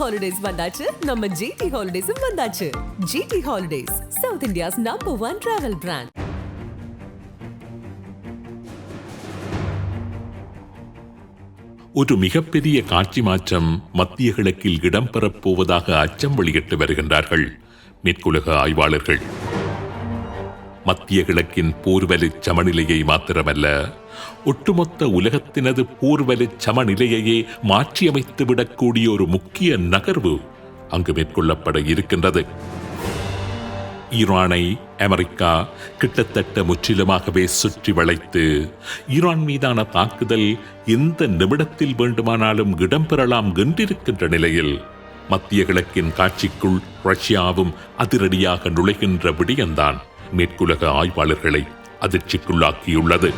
Holidays வந்தாச்சு. நம்ம GT ஹாலிடேஸும் வந்தாச்சு. GT holidays South India's number one travel brand ஒரு மிகப்பெரிய காட்சி மாற்றம் மத்திய கிழக்கில் இடம்பெறப் போவதாக அச்சம் வெளியிட்டு வருகின்றார்கள். மேற்குலக ஆய்வாளர்கள். மத்திய கிழக்கின் போர்வலி சமநிலையை மாத்திரமல்ல ஒட்டுமொத்த உலகத்தினது போர்வலி சமநிலையையே மாற்றியமைத்து விடக்கூடிய ஒரு முக்கிய நகர்வு அங்கு மேற்கொள்ளப்பட இருக்கின்றது. ஈரானை அமெரிக்கா கிட்டத்தட்ட முற்றிலுமாகவே சுற்றி வளைத்து ஈரான் மீதான தாக்குதல் எந்த நிமிடத்தில் வேண்டுமானாலும் இடம்பெறலாம் என்றிருக்கின்ற நிலையில் மத்திய கிழக்கின் காட்சிக்குள் ரஷ்யாவும் அதிரடியாக நுழைகின்ற விடயம்தான். மேற்குலக ஆய்வாளர்களை அதிர்ச்சிக்குள்ளாக்கியுள்ளது.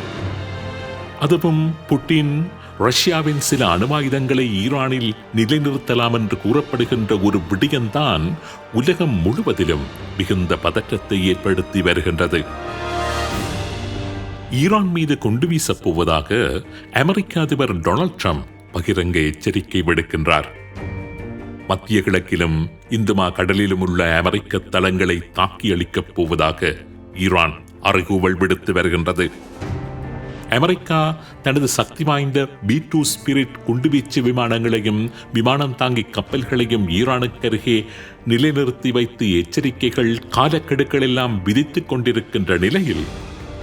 அதுவும் புட்டின் ரஷ்யாவின் சில அணுவாயுதங்களை ஈரானில் நிலைநிறுத்தலாம் என்று கூறப்படுகின்ற ஒரு விடயம்தான் உலகம் முழுவதிலும் மிகுந்த பதற்றத்தை ஏற்படுத்தி வருகின்றது. ஈரான் மீது கொண்டு வீசப் போவதாக அமெரிக்க அதிபர் டொனால்ட் ட்ரம்ப் பகிரங்க எச்சரிக்கை விடுக்கின்றார். மத்திய கிழக்கிலும் இந்துமா கடலிலும் உள்ள அமெரிக்க தளங்களை தாக்கி அளிக்கப் போவதாக ஈரான் அறைகூவல் விடுத்து வருகின்றது. அமெரிக்கா தனது சக்தி வாய்ந்த பி டூ ஸ்பிரிட் குண்டுவீச்சு விமானங்களையும் விமானம் தாங்கி கப்பல்களையும் ஈரானுக்கு அருகே நிலைநிறுத்தி வைத்து எச்சரிக்கைகள் காலக்கெடுக்கள் எல்லாம் விதித்துக் கொண்டிருக்கின்ற நிலையில்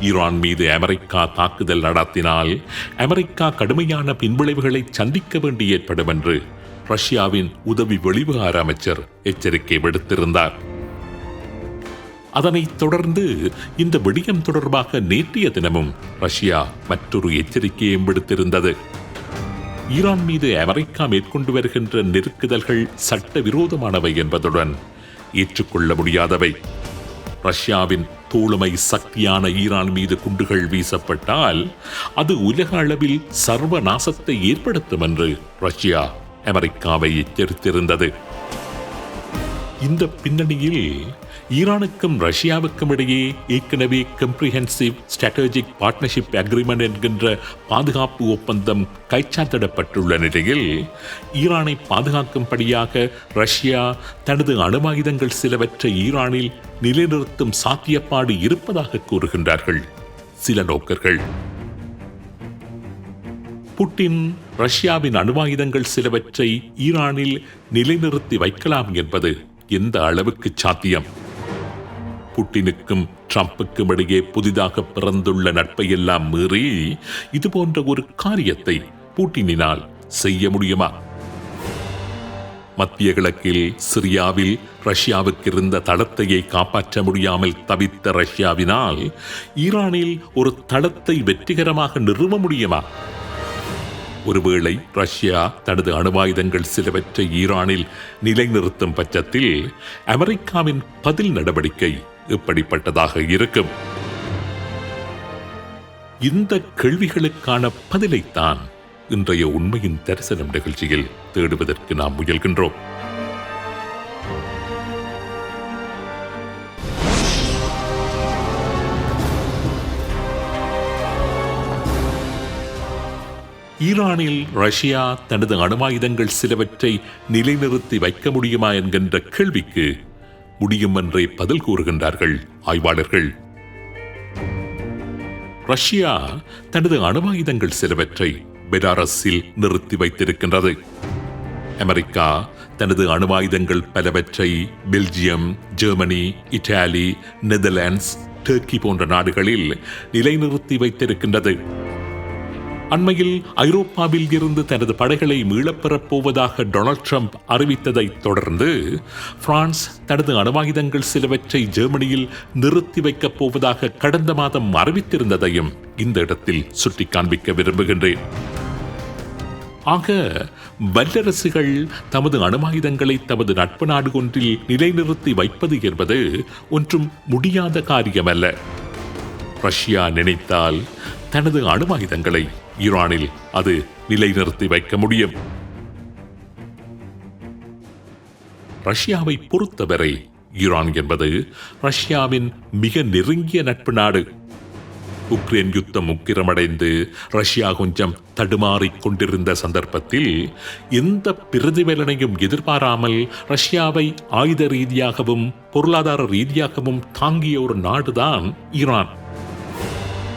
ஈரான் மீது அமெரிக்கா தாக்குதல் நடத்தினால் அமெரிக்கா கடுமையான பின்விளைவுகளை சந்திக்க வேண்டி ஏற்படும் என்று ரஷ்யாவின் உதவி வெளிவிவகார அமைச்சர் எச்சரிக்கை விடுத்திருந்தார். அதனைத் தொடர்ந்து இந்த விடயம் தொடர்பாக நேற்றைய தினமும் ரஷ்யா மற்றொரு எச்சரிக்கையும் விடுத்திருந்தது. ஈரான் மீது அமெரிக்கா மேற்கொண்டு வருகின்ற நெருக்குதல்கள் சட்டவிரோதமானவை என்பதுடன் ஏற்றுக்கொள்ள முடியாதவை. ரஷ்யாவின் தோளுமை சக்தியான ஈரான் மீது குண்டுகள் வீசப்பட்டால் அது உலக அளவில் சர்வ நாசத்தை ஏற்படுத்தும் என்று ரஷ்யா அமெரிக்காவை எச்சரித்திருந்தது. இந்த பின்னணியில் ஈரானுக்கும் ரஷ்யாவுக்கும் இடையே ஏற்கனவே கம்ப்ரிஹென்சிவ் ஸ்ட்ராட்டஜிக் பார்ட்னர்ஷிப் அக்ரிமெண்ட் என்கின்ற பாதுகாப்பு ஒப்பந்தம் கைச்சாத்திடப்பட்டுள்ள நிலையில் ஈரானை பாதுகாக்கும்படியாக ரஷ்யா தனது அணுவாயுதங்கள் சிலவற்றை ஈரானில் நிலைநிறுத்தும் சாத்தியப்பாடு இருப்பதாக கூறுகின்றார்கள். சில நோக்கர்கள். புட்டின் ரஷ்யாவின் அணுவாயுதங்கள் சிலவற்றை ஈரானில் நிலைநிறுத்தி வைக்கலாம் என்பது எந்த அளவுக்கு சாத்தியம்? புட்டினுக்கும் ட்ரம்புக்கும் இடையே புதிதாக பிறந்துள்ள நட்பை எல்லாம் மீறி இது போன்ற ஒரு காரியத்தை புட்டினினால் செய்ய முடியுமா? மத்திய கிழக்கில் சிரியாவில் ரஷ்யாவுக்கு இருந்த தளத்தையே காப்பாற்ற முடியாமல் தவித்த ரஷ்யாவினால் ஈரானில் ஒரு தளத்தை வெற்றிகரமாக நிறுவ முடியுமா? ஒருவேளை ரஷ்யா தனது அணுவாயுதங்கள் சிலவற்றை ஈரானில் நிலைநிறுத்தும் பட்சத்தில் அமெரிக்காவின் பதில் நடவடிக்கை எப்படிப்பட்டதாக இருக்கும். இந்த கேள்விகளுக்கான பதிலைத்தான் இன்றைய உண்மையின் தரிசனம் நிகழ்ச்சியில் தேடுவதற்கு நாம் முயல்கின்றோம். ஈரானில் ரஷ்யா தனது அணுவாயுதங்கள் சிலவற்றை நிலைநிறுத்தி வைக்க முடியுமா என்கின்ற கேள்விக்கு முடியும் என்றே பதில் கூறுகின்றார்கள் ஆய்வாளர்கள். ரஷ்யா தனது அணுவாயுதங்கள் சிலவற்றை பெலாரஸில் நிறுத்தி வைத்திருக்கின்றது. அமெரிக்கா தனது அணுவாயுதங்கள் பலவற்றை Belgium Germany Italy Netherlands Turkey போன்ற நாடுகளில் நிலைநிறுத்தி வைத்திருக்கின்றது. அண்மையில் ஐரோப்பாவில் இருந்து தனது படைகளை மீளப்பெறப் போவதாக டொனால்ட் ட்ரம்ப் அறிவித்ததைத் தொடர்ந்து பிரான்ஸ் தனது அணுவாயுதங்கள் சிலவற்றை ஜெர்மனியில் நிறுத்தி வைக்கப் போவதாக கடந்த மாதம் அறிவித்திருந்ததையும் இந்த இடத்தில் சுட்டிக் காண்பிக்க விரும்புகின்றேன். ஆக வல்லரசுகள் தமது அணுவாயுதங்களை தமது நட்பு நாடு ஒன்றில் நிலைநிறுத்தி வைப்பது என்பது ஒன்றும் முடியாத காரியமல்ல. ரஷ்யா நினைத்தால் தனது அணுவாயுதங்களை ஈரானில் அது நிலைநிறுத்தி வைக்க முடியும். ரஷ்யாவை பொறுத்தவரை ஈரான் என்பது ரஷ்யாவின் மிக நெருங்கிய நட்பு நாடு. உக்ரைன் யுத்தம் உக்கிரமடைந்து ரஷ்யா கொஞ்சம் தடுமாறிக் கொண்டிருந்த சந்தர்ப்பத்தில் எந்த பிரதிபலனையும் எதிர்பாராமல் ரஷ்யாவை ஆயுத ரீதியாகவும் பொருளாதார ரீதியாகவும் தாங்கிய ஒரு நாடுதான் ஈரான்.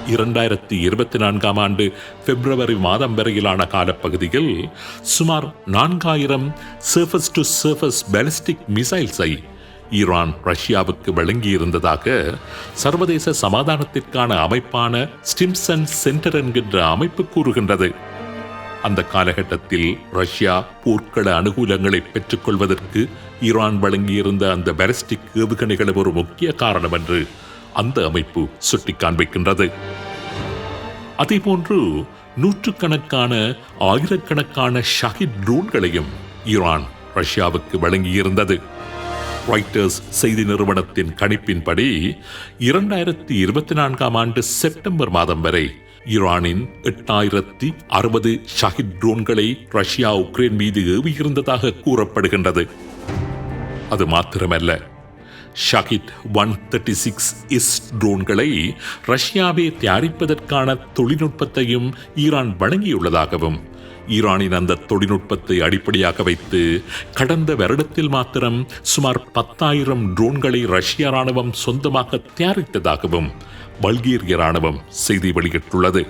இரண்டாயிரத்தி இருபத்தி நான்காம் ஆண்டு பிப்ரவரி மாதம் வரையிலான காலப்பகுதியில் சுமார் நான்காயிரம் சர்ஃபஸ் டு சர்ஃபஸ் பேலிஸ்டிக் மிசைல்ஸை ஈரான் ரஷ்யாவுக்கு வழங்கியிருந்ததாக சர்வதேச சமாதானத்திற்கான அமைப்பான ஸ்டிம்சன் சென்டர் என்கின்ற அமைப்பு கூறுகின்றது. அந்த காலகட்டத்தில் ரஷ்யா போர்க்கள அனுகூலங்களை பெற்றுக்கொள்வதற்கு ஈரான் வழங்கியிருந்த அந்த பாலிஸ்டிக் ஏவுகணைகளும் ஒரு முக்கிய காரணம் என்று அந்த அமைப்பு சுட்டி காண்பிக்கின்றது அதேபோன்று நூற்றுக்கணக்கான ஆயிரக்கணக்கான ஷஹித் ட்ரோன்களையும் ஈரான் ரஷ்யாவுக்கு வழங்கியிருந்தது. ராய்டர்ஸ் செய்தி நிறுவனத்தின் கணிப்பின்படி இரண்டாயிரத்தி இருபத்தி நான்காம் ஆண்டு செப்டம்பர் மாதம் வரை ஈரானின் எட்டாயிரத்தி அறுபது ஷஹித் ட்ரோன்களை ரஷ்யா உக்ரைன் மீது ஏவியிருந்ததாக கூறப்படுகின்றது. அது மாத்திரமல்ல ஷஹித் ஒன் தேர்ட்டி சிக்ஸ் இஸ் ட்ரோன்களை ரஷ்யாவே தயாரிப்பதற்கான தொழில்நுட்பத்தையும் ஈரான் வழங்கியுள்ளதாகவும் ஈரானின் அந்த தொழில்நுட்பத்தை அடிப்படையாக வைத்து கடந்த வருடத்தில் மாத்திரம் சுமார் பத்தாயிரம் ட்ரோன்களை ரஷ்ய ராணுவம் சொந்தமாக தயாரித்ததாகவும் பல்கேரிய ராணுவம் செய்தி வெளியிட்டுள்ளது.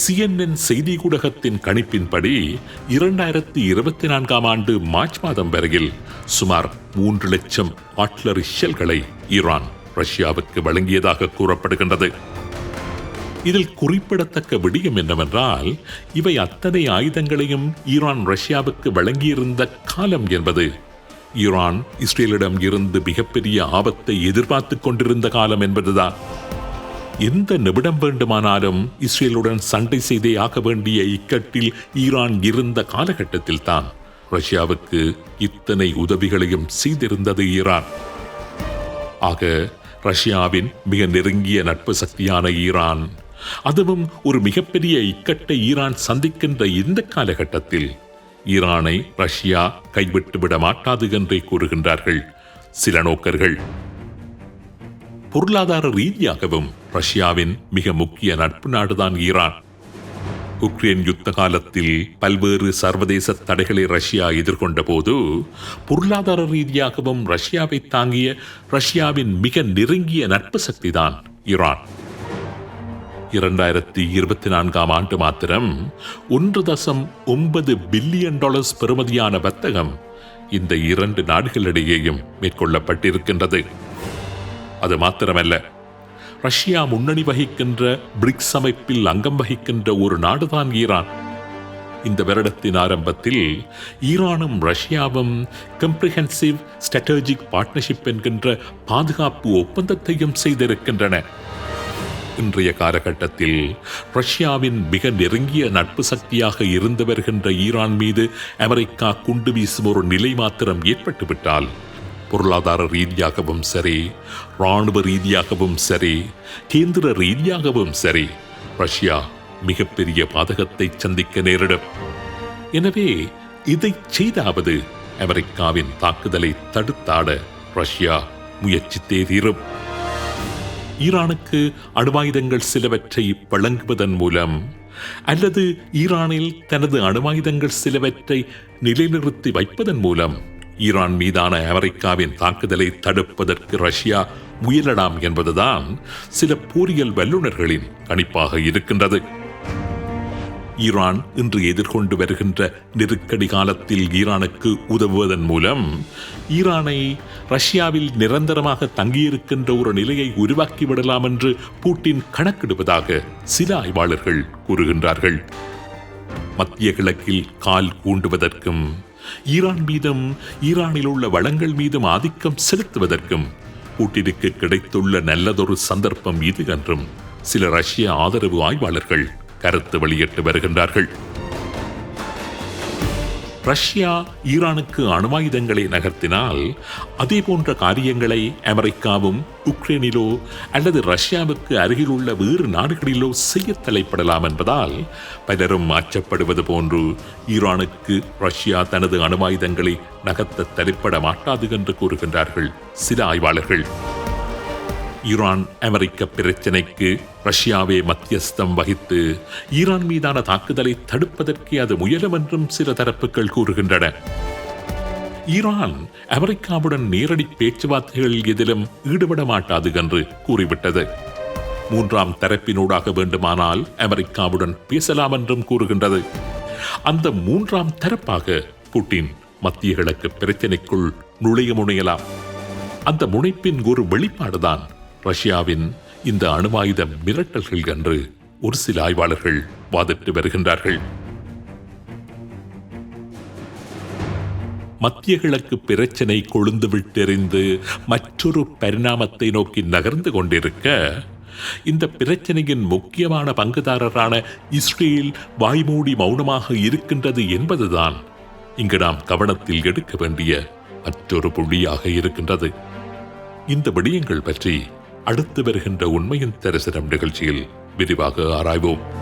சிஎன்என் செய்தி ஊடகத்தின் கணிப்பின்படி இரண்டாயிரத்தி இருபத்தி நான்காம் ஆண்டு மார்ச் மாதம் வரையில் சுமார் மூன்று லட்சம் ஆட்லரி ஷெல்களை ஈரான் ரஷ்யாவுக்கு வழங்கியதாக கூறப்படுகின்றது. இதில் குறிப்பிடத்தக்க விடயம் என்னவென்றால் இவை அத்தனை ஆயுதங்களையும் ஈரான் ரஷ்யாவுக்கு வழங்கியிருந்த காலம் என்பது ஈரான் இஸ்ரேலிடம் இருந்து மிகப்பெரிய ஆபத்தை எதிர்பார்த்து கொண்டிருந்த காலம் என்பதுதான். எந்த நிமிடம் வேண்டுமானாலும் இஸ்ரேலுடன் சண்டை செய்தே ஆக வேண்டிய இக்கட்டில் ஈரான் இருந்த காலகட்டத்தில் தான் ரஷ்யாவுக்கு இத்தனை உதவிகளையும் செய்திருந்தது ஈரான். ஆக ரஷ்யாவின் மிக நெருங்கிய நட்பு சக்தியான ஈரான் அதுவும் ஒரு மிகப்பெரிய இக்கட்டை ஈரான் சந்திக்கின்ற இந்த காலகட்டத்தில் ஈரானை ரஷ்யா கைவிட்டு விட மாட்டாது என்றே கூறுகின்றார்கள் சில நோக்கர்கள். பொருளாதார ரீதியாகவும் ரஷ்யாவின் மிக முக்கிய நட்பு நாடுதான் ஈரான். உக்ரைன் யுத்த காலத்தில் பல்வேறு சர்வதேச தடைகளை ரஷ்யா எதிர்கொண்ட போது பொருளாதார ரீதியாகவும் ரஷ்யாவை தாங்கிய ரஷ்யாவின் மிக நெருங்கிய நட்பு சக்திதான் ஈரான். இரண்டாயிரத்தி இருபத்தி நான்காம் ஆண்டு மாத்திரம் ஒன்று தசம் ஒன்பது பில்லியன் டாலர்ஸ் பெறுமதியான வர்த்தகம் இந்த இரண்டு நாடுகளிடையேயும் மேற்கொள்ளப்பட்டிருக்கின்றது. அது மாத்திரமல்ல. ரஷ்யா முன்னணி வகிக்கின்ற பிரிக்ஸ் அமைப்பில் அங்கம் வகிக்கின்ற ஒரு நாடுதான் ஈரான். இந்த வருடத்தின் ஆரம்பத்தில் ஈரானும் ரஷ்யாவும் கம்ப்ரிஹென்சிவ் ஸ்ட்ராட்டஜிக் பார்ட்னர்ஷிப் என்கின்ற பாதுகாப்பு ஒப்பந்தத்தையும் செய்திருக்கின்றன. இன்றைய காலகட்டத்தில் ரஷ்யாவின் மிக நெருங்கிய நட்பு சக்தியாக இருந்து வருகின்ற ஈரான் மீது அமெரிக்கா குண்டு வீசும் ஒரு நிலை மாத்திரம் ஏற்பட்டுவிட்டால் பொருளாதார ரீதியாகவும் சரி ராணுவ ரீதியாகவும் சரி கேந்திர ரீதியாகவும் சரி ரஷ்யா மிகப்பெரிய பாதகத்தை சந்திக்க நேரிடும். எனவே இதை செய்தாவது அமெரிக்காவின் தாக்குதலை தடுத்தாட ரஷ்யா முயற்சித்தே தீரும். ஈரானுக்கு அணுவாயுதங்கள் சிலவற்றை வழங்குவதன் மூலம் அல்லது ஈரானில் தனது அணுவாயுதங்கள் சிலவற்றை நிலைநிறுத்தி வைப்பதன் மூலம் ஈரான் மீதான அமெரிக்காவின் தாக்குதலை தடுப்பதற்கு ரஷ்யா முயலலாம் என்பதுதான் சில போரியல் வல்லுநர்களின் கணிப்பாக இருக்கின்றது. ஈரான் இன்று எதிர்கொண்டு வருகின்ற நெருக்கடி காலத்தில் ஈரானுக்கு உதவுவதன் மூலம் ஈரானை ரஷ்யாவில் நிரந்தரமாக தங்கியிருக்கின்ற ஒரு நிலையை உருவாக்கிவிடலாம் என்று பூட்டின் கணக்கிடுவதாக சில ஆய்வாளர்கள் கூறுகின்றார்கள். மத்திய கிழக்கில் கால் ஊண்டுவதற்கும் ஈரான் மீதும் ஈரானில் உள்ள வளங்கள் மீதும் ஆதிக்கம் செலுத்துவதற்கும் பூட்டினுக்கு கிடைத்துள்ள நல்லதொரு சந்தர்ப்பம் இது என்றும் சில ரஷ்ய ஆதரவு ஆய்வாளர்கள் கருத்து வெளியிட்டு வருகின்றார்கள். ரஷ்யா ஈரானுக்கு அணுவாயுதங்களை நகர்த்தினால் அதே போன்ற காரியங்களை அமெரிக்காவும் உக்ரைனிலோ அல்லது ரஷ்யாவுக்கு அருகில் உள்ள வேறு நாடுகளிலோ செய்ய தலைப்படலாம் என்பதால் பலரும் அச்சப்படுவது போன்று ஈரானுக்கு ரஷ்யா தனது அணுவாயுதங்களை நகர்த்த தலைப்பட மாட்டாது என்று கூறுகின்றார்கள் சில ஆய்வாளர்கள். ஈரான் அமெரிக்க பிரச்சினைக்கு ரஷ்யாவே மத்தியஸ்தம் வகித்து ஈரான் மீதான தாக்குதலை தடுப்பதற்கே அது முயலும் என்றும் சில தரப்புகள் கூறுகின்றன. ஈரான் அமெரிக்காவுடன் நேரடி பேச்சுவார்த்தைகளில் எதிலும் ஈடுபட மாட்டாது என்று கூறிவிட்டது. மூன்றாம் தரப்பினூடாக வேண்டுமானால் அமெரிக்காவுடன் பேசலாம் என்றும் கூறுகின்றது. அந்த மூன்றாம் தரப்பாக புட்டின் மத்திய கிழக்கு பிரச்சினைக்குள் நுழைய முனையலாம். அந்த முனைப்பின் ஒரு வெளிப்பாடுதான் ரஷ்யாவின் இந்த அணுவாயுத மிரட்டல்கள் என்று ஒரு சில ஆய்வாளர்கள் வாதிட்டு வருகின்றார்கள். மத்திய கிழக்கு பிரச்சனை கொழுந்து விட்டெறிந்து மற்றொரு பரிணாமத்தை நோக்கி நகர்ந்து கொண்டிருக்க இந்த பிரச்சனையின் முக்கியமான பங்குதாரரான இஸ்ரேல் வாய்மூடி மௌனமாக இருக்கின்றது என்பதுதான் இங்கு நாம் கவனத்தில் எடுக்க வேண்டிய மற்றொரு புள்ளியாக இருக்கின்றது. இந்த விடயங்கள் பற்றி அடுத்து வருகின்ற உண்மையின் தரிசனம் நிகழ்ச்சியில் விரிவாக ஆராய்வோம்.